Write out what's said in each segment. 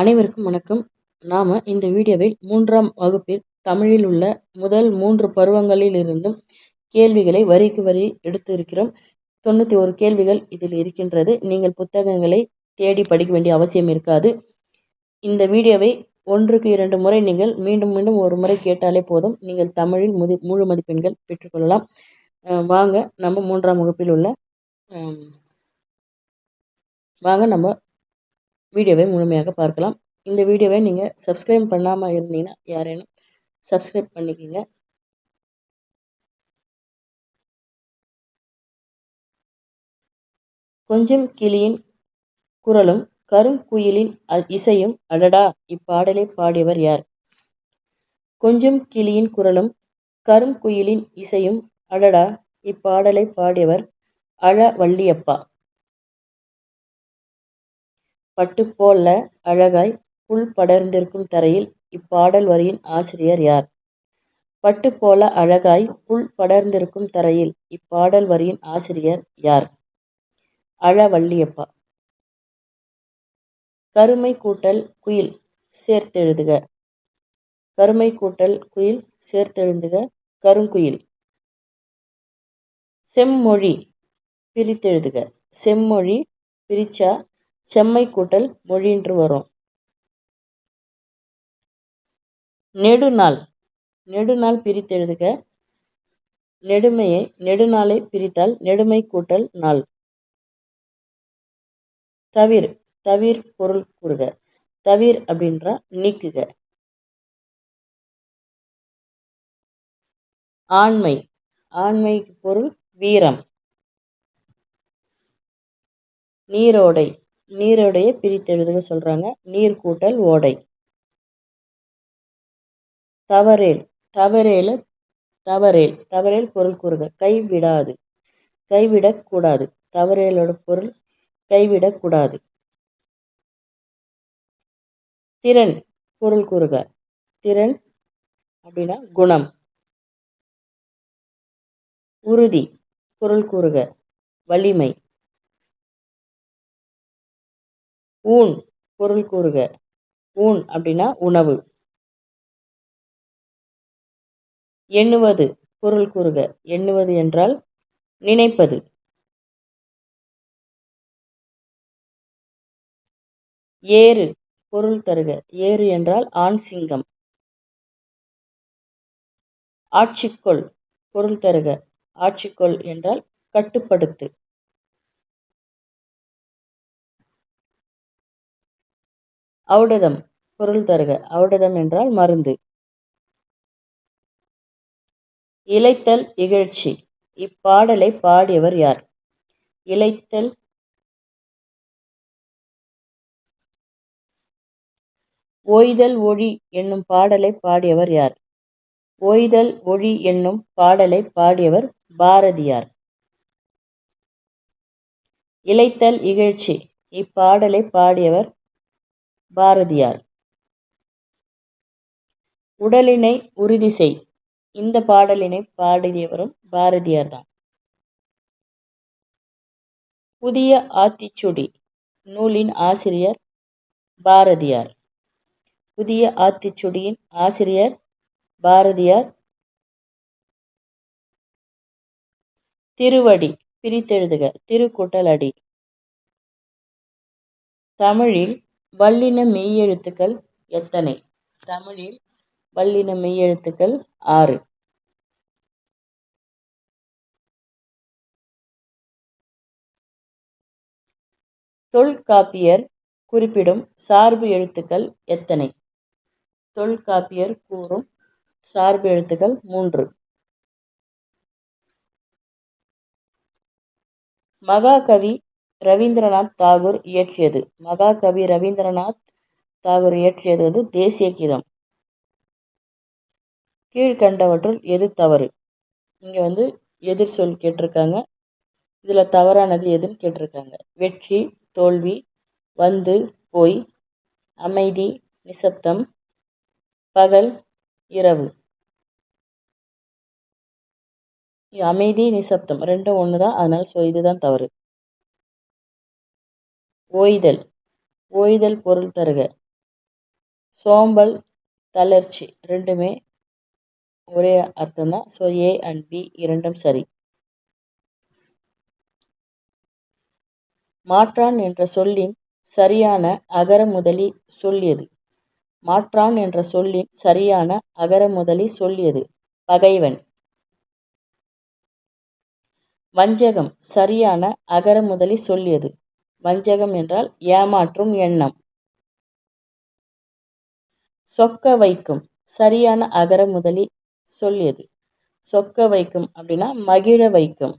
அனைவருக்கும் வணக்கம். நாம் இந்த வீடியோவில் மூன்றாம் வகுப்பில் தமிழில் உள்ள முதல் மூன்று பருவங்களில் இருந்தும் கேள்விகளை வரிக்கு வரி எடுத்து இருக்கிறோம் தொண்ணூற்றி ஒரு கேள்விகள் இதில் இருக்கின்றது. நீங்கள் புத்தகங்களை தேடி படிக்க வேண்டிய அவசியம் இருக்காது. இந்த வீடியோவை ஒன்றுக்கு இரண்டு முறை நீங்கள் மீண்டும் மீண்டும் ஒரு முறை கேட்டாலே போதும். நீங்கள் தமிழில் முதி முழு மதிப்பெண்கள் பெற்றுக்கொள்ளலாம். வாங்க நம்ம மூன்றாம் வகுப்பில் உள்ள வாங்க நம்ம வீடியோவை முழுமையாக பார்க்கலாம். இந்த வீடியோவை நீங்கள் சப்ஸ்கிரைப் பண்ணாமல் இருந்தீங்கன்னா யாரேனும் சப்ஸ்கிரைப் பண்ணிக்கோங்க. கொஞ்சம் கிளியின் குரலும் கருங்குயிலின் இசையும் அடடா! இப்பாடலை பாடியவர் யார்? கொஞ்சம் கிளியின் குரலும் கருங்குயிலின் இசையும் அடடா! இப்பாடலை பாடியவர் அழ வள்ளியப்பா. பட்டுப்போல அழகாய் புல் படர்ந்திருக்கும் தரையில் இப்பாடல் வரியின் ஆசிரியர் யார்? பட்டுப்போல அழகாய் புல் படர்ந்திருக்கும் தரையில் இப்பாடல் வரியின் ஆசிரியர் யார்? அழ வள்ளியப்பா. கருமை கூட்டல் குயில் சேர்த்தெழுதுக. கருமை கூட்டல் குயில் சேர்த்தெழுதுக கருங்குயில். செம்மொழி பிரித்தெழுதுக. செம்மொழி பிரிச்சா செம்மை கூட்டல் மொழின்று வரும். நெடுநாள். நெடுநாள் பிரித்தெழுதுக நெடுமையை நெடுநாளை பிரித்தால் நெடுமை கூட்டல் நாள். தவிர். தவிர் பொருள் கூறுக. தவிர் அப்படின்ற நீக்குக. ஆண்மை. ஆண்மைக்கு பொருள் வீரம். நீரோடை. நீரோடைய பிரித்தெழுதுக சொல்றாங்க. நீர் கூட்டல் ஓடை. தவறேல் தவறேல தவறேல் தவறேல் பொருள் கூறுக. கைவிடாது கைவிடக்கூடாது தவறேலோட பொருள் கைவிடக்கூடாது திறன் பொருள் கூறுக. திறன் அப்படின்னா குணம். உறுதி பொருள் கூறுக. வலிமை. ஊன் பொருள் கூறுக. ஊன் அப்படின்னா உணவு. எண்ணுவது பொருள் கூறுக. எண்ணுவது என்றால் நினைப்பது. ஏறு பொருள் தருக. ஏறு என்றால் ஆண் சிங்கம். ஆட்சிக்கொள் பொருள் தருக. ஆட்சிக்கொள் என்றால் கட்டுப்படுத்து. ஔடதம் பொருள் தருக. ஔடதம் என்றால் மருந்து. இலைத்தல் இகழ்ச்சி. இப்பாடலை பாடியவர் யார்? இலைத்தல் ஓய்தல் ஒழி என்னும் பாடலை பாடியவர் யார்? ஓய்தல் ஒழி என்னும் பாடலை பாடியவர் பாரதியார். இலைத்தல் இகழ்ச்சி. இப்பாடலை பாடியவர் பாரதியார். உடலினை உறுதி செய். இந்த பாடலினை பாடியவரும் பாரதியார் தான். புதிய ஆத்திச்சுடி. நூலின் ஆசிரியர் பாரதியார். புதிய ஆத்திச்சுடியின் ஆசிரியர் பாரதியார். திருவடி பிரித்தெழுதுக. திருக்குட்டலடி அடி. தமிழில் வல்லின மெய்யெழுத்துக்கள் எத்தனை? தமிழில் வல்லின மெய்யெழுத்துக்கள் ஆறு. தொல்காப்பியர் குறிப்பிடும் சார்பு எழுத்துக்கள் எத்தனை? தொல்காப்பியர் கூறும் சார்பு எழுத்துக்கள் மூன்று. மகாகவி ரவீந்திரநாத் தாகூர் இயற்றியது. மகாகவி ரவீந்திரநாத் தாகூர் இயற்றியது வந்து தேசிய கீதம். கீழ்கண்டவற்றுள் எது தவறு? இங்கே வந்து எதிர் சொல் கேட்டிருக்காங்க. இதில் தவறானது எதுன்னு கேட்டிருக்காங்க. வெற்றி தோல்வி வந்து போய் அமைதி நிசப்தம் பகல் இரவு. அமைதி நிசப்தம் ரெண்டும் ஒன்று தான் அதனால் ஸோ இதுதான் தவறு. ஓய்தல். ஓய்தல் பொருள் தருக. சோம்பல் தளர்ச்சி ரெண்டுமே ஒரே அர்த்தம் தான் ஸோ ஏ அண்ட் பி இரண்டும் சரி. மாற்றான் என்ற சொல்லின் சரியான அகர முதலி சொல்லியது. மாற்றான் என்ற சொல்லின் சரியான அகர முதலி சொல்லியது. பகைவன். வஞ்சகம் சரியான அகர முதலி சொல்லியது. வஞ்சகம் என்றால் ஏமாற்றும் எண்ணம். சொக்க வைக்கும். சரியான அகர முதலி சொல்லியது சொக்க வைக்கும் அப்படின்னா மகிழ வைக்கும்.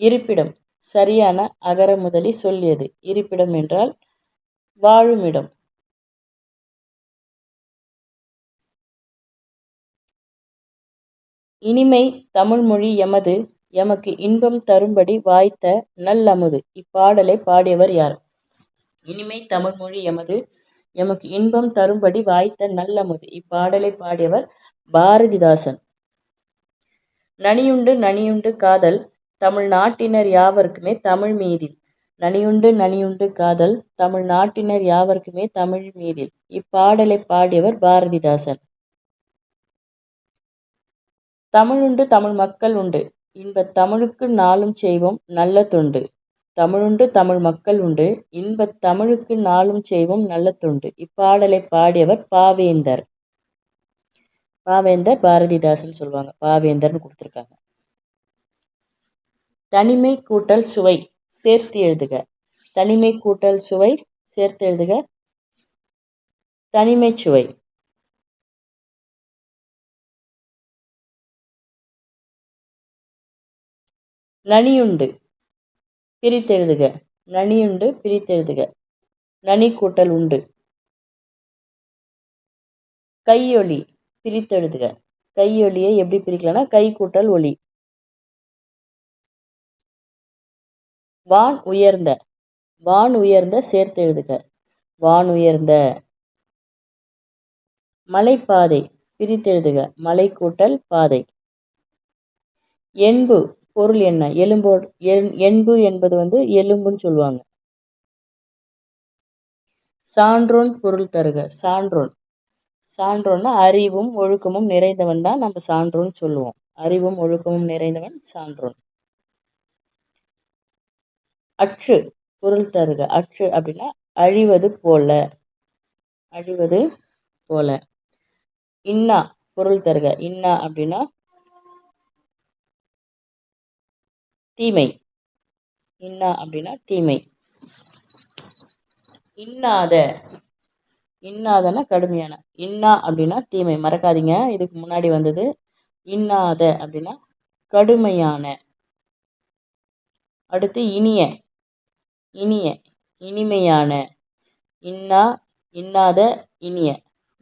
இருப்பிடம். சரியான அகர முதலி சொல்லியது இருப்பிடம் என்றால் வாழுமிடம். இனிமை தமிழ்மொழி எமது எமக்கு இன்பம் தரும்படி வாய்த்த நல்லமுது. இப்பாடலை பாடியவர் யார்? இனிமை தமிழ்மொழி எமது எமக்கு இன்பம் தரும்படி வாய்த்த நல்லமுது. இப்பாடலை பாடியவர் பாரதிதாசன். நனியுண்டு நனியுண்டு காதல் தமிழ் நாட்டினர் யாவருக்குமே தமிழ் மீதில். நனியுண்டு நனியுண்டு காதல் தமிழ் நாட்டினர் யாவருக்குமே தமிழ் மீதில். இப்பாடலை பாடியவர் பாரதிதாசன். தமிழுண்டு தமிழ் மக்கள் உண்டு இன்பத் தமிழுக்கு நாளும் செய்வோம் நல்ல தொண்டு. தமிழுண்டு தமிழ் மக்கள் உண்டு. இன்பத் தமிழுக்கு நாளும் செய்வோம் நல்ல தொண்டு. இப்பாடலை பாடியவர் பாவேந்தர். பாவேந்தர் பாரதிதாசன் சொல்லுவாங்க பாவேந்தர்னு கொடுத்துருக்காங்க. தனிமை கூட்டல் சுவை சேர்த்து எழுதுக. தனிமை கூட்டல் சுவை சேர்த்து எழுதுக. தனிமை சுவை. நனியுண்டு. பிரித்தெழுதுக. நனியுண்டு பிரித்தெழுதுக. நனி கூட்டல் உண்டு. கையொலி பிரித்தெழுதுக. கையொலியை எப்படி பிரிக்கலாம்னா கை கூட்டல் ஒலி. வான் உயர்ந்த. வான் உயர்ந்த சேர்த்து எழுதுக வான் உயர்ந்த. மலைப்பாதை பிரித்தெழுதுக. மலை கூட்டல் பாதை. என்பு பொருள் என்ன? எலும்போ என்பு என்பது வந்து எலும்புன்னு சொல்லுவாங்க. சான்றோன் பொருள் தருக. சான்றோன். சான்றோன்னா அறிவும் ஒழுக்கமும் நிறைந்தவன் தான் நம்ம சான்றோன்னு சொல்லுவோம். அறிவும் ஒழுக்கமும் நிறைந்தவன் சான்றோன். அற்று பொருள் தருக. அற்று அப்படின்னா அழிவது போல. அழிவது போல. இன்னா பொருள் தருக. இன்னா அப்படின்னா தீமை. இன்னா அப்படின்னா தீமை. இன்னாத. இன்னாதனா கடுமையான. இன்னா அப்படின்னா தீமை. மறக்காதீங்க. இதுக்கு முன்னாடி வந்தது இன்னாத அப்படின்னா கடுமையான. அடுத்து இனிய. இனிய. இனிமையான. இன்னா இன்னாத இனிய.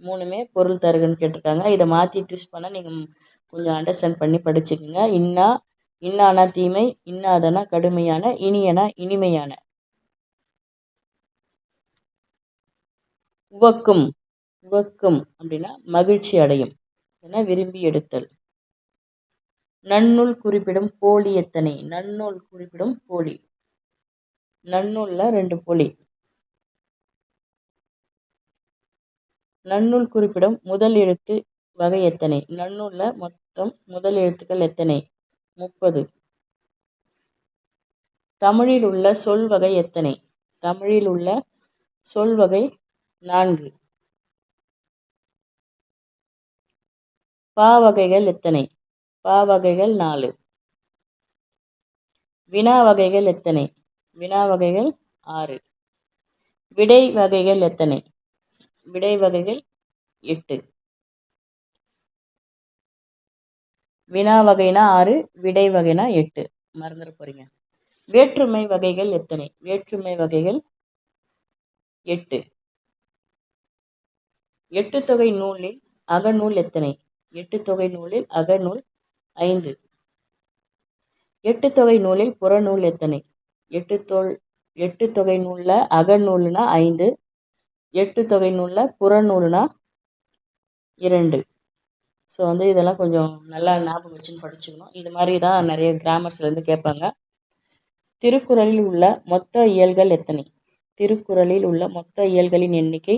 மூணுமே பொருள் தருகன்னு கேட்டிருக்காங்க. இதை மாற்றி ட்விஸ்ட் பண்ணால் நீங்கள் கொஞ்சம் அண்டர்ஸ்டாண்ட் பண்ணி படிச்சுக்கோங்க. இன்னா இன்னானா தீமை இன்னாதனா கடுமையான இனியனா இனிமையான. உவக்கும் உவக்கும் அப்படின்னா மகிழ்ச்சி அடையும் என விரும்பி எடுத்தல். நன்னூல் குறிப்பிடும் போலி எத்தனை? நன்னூல் குறிப்பிடும் போலி. நன்னூல்ல ரெண்டு போலி. நன்னூல் குறிப்பிடும் முதல் எழுத்து வகை எத்தனை? நன்னூல்ல மொத்தம் முதல் எழுத்துக்கள் எத்தனை? முப்பது. தமிழில் உள்ள சொல் வகை எத்தனை? தமிழில் உள்ள சொல் வகை நான்கு. பா வகைகள் எத்தனை? பா வகைகள் நாலு. வினா வகைகள் எத்தனை? வினா வகைகள் ஆறு. விடை வகைகள் எத்தனை? விடை வகைகள் எட்டு. வினா வகைனா ஆறு விடை வகைனா எட்டு. மறந்துட போறீங்க. வேற்றுமை வகைகள் எத்தனை? வேற்றுமை வகைகள் எட்டு. எட்டு தொகை நூலில் அகநூல் எத்தனை? எட்டு தொகை நூலில் அகநூல் ஐந்து. எட்டு தொகை நூலில் புறநூல் எத்தனை? எட்டு தொல் எட்டு தொகை நூலில் அகநூல்னா ஐந்து. எட்டு தொகை நூலில் புறநூல்னா இரண்டு. ஸோ வந்து இதெல்லாம் கொஞ்சம் நல்லா ஞாபகம் வச்சுன்னு படிச்சுக்கணும். இது மாதிரி தான் நிறைய கிராமர்ஸ்லேருந்து கேட்பாங்க. திருக்குறளில் உள்ள மொத்த இயல்கள் எத்தனை? திருக்குறளில் உள்ள மொத்த இயல்களின் எண்ணிக்கை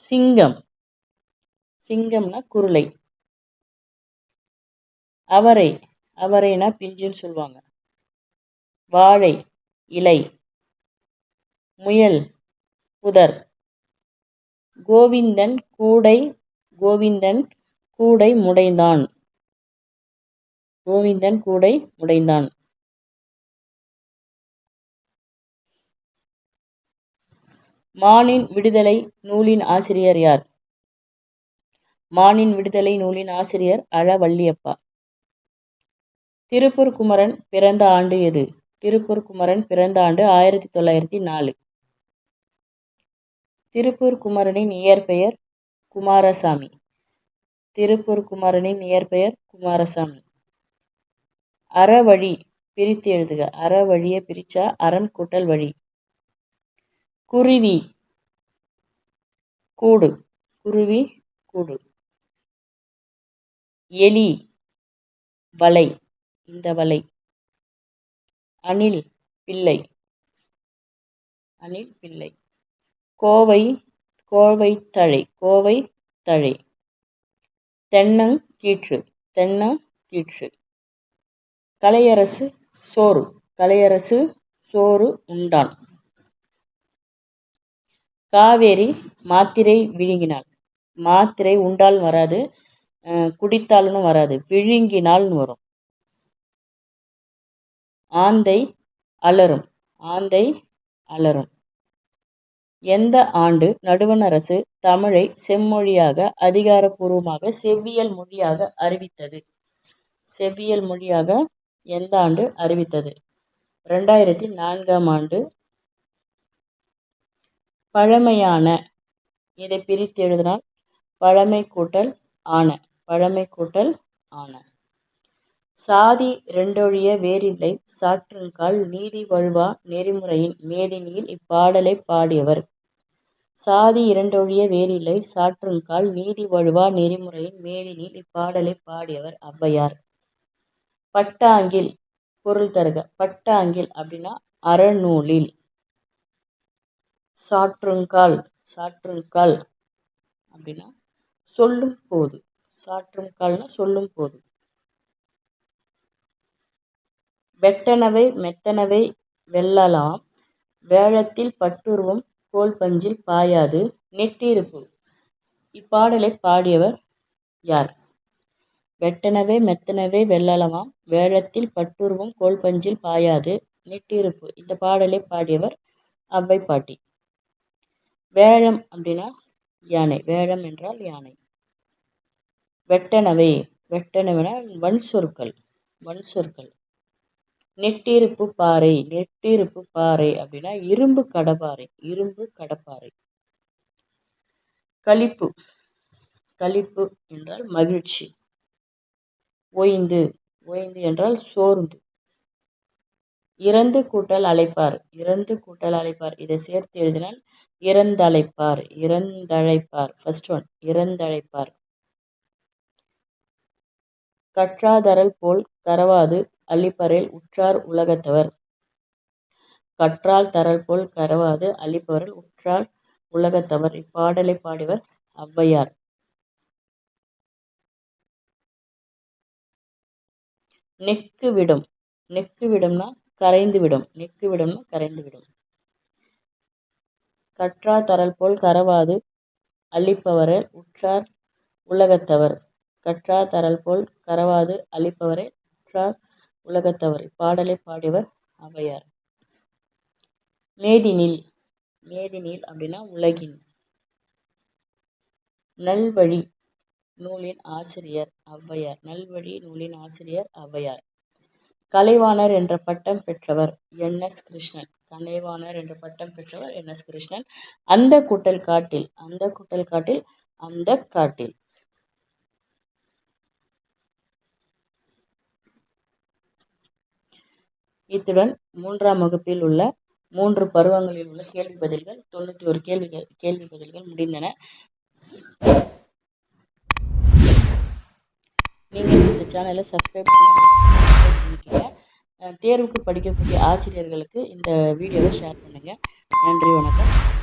சிங்கம். சிங்கம்னா குருளை. அவரை அவரைனா பிஞ்சுன்னு சொல்லுவாங்க. வாழை இலை. முயல் புதர். கோவிந்தன் கூடை கோவிந்தன் கூடை முடைந்தான். கோவிந்தன் கூடை முடைந்தான். மானின் விடுதலை நூலின் ஆசிரியர் யார்? மானின் விடுதலை நூலின் ஆசிரியர் அழ வள்ளியப்பா திருப்பூர் குமரன் பிறந்த ஆண்டு எது? திருப்பூர் குமரன் பிறந்த ஆண்டு ஆயிரத்தி தொள்ளாயிரத்தி நாலு. திருப்பூர் குமரனின் இயற்பெயர் குமாரசாமி. திருப்பூர் குமரனின் இயற்பெயர் குமாரசாமி. அறவழி பிரித்து எழுதுக. அறவழியை பிரிச்சா அரண் கூட்டல் வழி. குருவி கூடு. குருவி கூடு. எலி வலை. இந்த வலை. அணில் பிள்ளை. அணில் பிள்ளை. கோவை கோவை தழை கோவை தழை. தென்னங்கீற்று தென்னங்கீற்று கலையரசு சோறு கலையரசு சோறு உண்டான். காவேரி மாத்திரை விழுங்கினாள். மாத்திரை உண்டால் வராது குடித்தாலும் வராது விழுங்கினால்னு வரும். ஆந்தை அலரும் ஆந்தை அலறும் எந்த ஆண்டு நடுவண் அரசு தமிழை செம்மொழியாக அதிகாரப்பூர்வமாக செவ்வியல் மொழியாக அறிவித்தது? செவ்வியல் மொழியாக எந்த ஆண்டு அறிவித்தது? ரெண்டாயிரத்தி நான்காம் ஆண்டு பழமையான இதை பிரித்து எழுதினால் பழமை கூட்டல் ஆன பழமை கூட்டல் ஆன. சாதி இரண்டொழிய வேறில்லை சாற்றுங்கால் நீதி வழுவா நெறிமுறையின் மேதினியில் இப்பாடலை பாடியவர். சாதி இரண்டொழிய வேறில்லை. சாற்றுங்கால் நீதி வழுவா நெறிமுறையின் மேதினில் இப்பாடலை பாடியவர் ஔவையார். பட்டாங்கில் பொருள் தருக. பட்டாங்கில் அப்படின்னா அறநூலில். சாற்றுங்கால் சாற்றுங்கால் அப்படின்னா சொல்லும் போது. சாற்றுங்கால்னா சொல்லும் போது. வெட்டனவை மெத்தனவை வெல்லலாம். வேழத்தில் பட்டுருவம் கோல் பஞ்சில் பாயாது நெட்டிருப்பு இப்பாடலை பாடியவர் யார்? வெட்டனவே மெத்தனவே வெல்லலமாம் வேழத்தில் பட்டுருவம் கோல் பஞ்சில் பாயாது நெட்டிருப்பு இந்த பாடலை பாடியவர் அவ்வை பாட்டி. வேழம் அப்படின்னா யானை. வேழம் என்றால் யானை. வெட்டனவை. வெட்டனவென வன் சொற்கள் வன் சொற்கள் நெட்டிருப்பு பாறை நெட்டிருப்பு பாறை அப்படின்னா இரும்பு கடப்பாறை இரும்பு கடப்பாறை. களிப்பு களிப்பு என்றால் மகிழ்ச்சி. ஓய்ந்து ஓய்ந்து என்றால் சோர்ந்து. இறந்து கூட்டல் அழைப்பார் இறந்து கூட்டல் அழைப்பார். இதை சேர்த்து எழுதினால் இறந்தழைப்பார் இறந்தழைப்பார். First one இறந்தழைப்பார். கற்றாதரல் போல் கரவாது அளிப்பரேல் உற்றார் உலகத்தவர். கற்றால் தரல் போல் கரவாது அளிப்பவரில் உற்றார் உலகத்தவர். இப்பாடலை பாடியவர் ஔவையார். நெக்கு விடும் நெக்கு விடும்னா கரைந்து விடும் நெக்கு விடும்னா கரைந்து விடும். கற்றா தரல் போல் கரவாது அளிப்பவரே உற்றார் உலகத்தவர். கற்றா தரல் போல் கரவாது அளிப்பவரே உற்றார் உலகத்தவர் இப்பாடலை பாடியவர் ஔவையார் மேதினில் மேதினில் அப்படின்னா உலகின். நல்வழி நூலின் ஆசிரியர் ஔவையார் நல்வழி நூலின் ஆசிரியர் ஔவையார் கலைவாணர் என்ற பட்டம் பெற்றவர் என். எஸ். கிருஷ்ணன். கலைவாணர் என்ற பட்டம் பெற்றவர் என். எஸ். கிருஷ்ணன். அந்த கூட்டல் காட்டில் அந்த கூட்டல் காட்டில் அந்த காட்டில். இத்துடன் மூன்றாம் வகுப்பில் உள்ள மூன்று பருவங்களில் உள்ள கேள்வி பதில்கள் தொண்ணூற்றி ஒரு கேள்விகள் கேள்வி பதில்கள் முடிந்தன. நீங்கள் இந்த சேனலை சப்ஸ்கிரைப் பண்ணிக்கோங்க. தேர்வுக்கு படிக்கக்கூடிய ஆசிரியர்களுக்கு இந்த வீடியோவை ஷேர் பண்ணுங்கள் நன்றி வணக்கம்.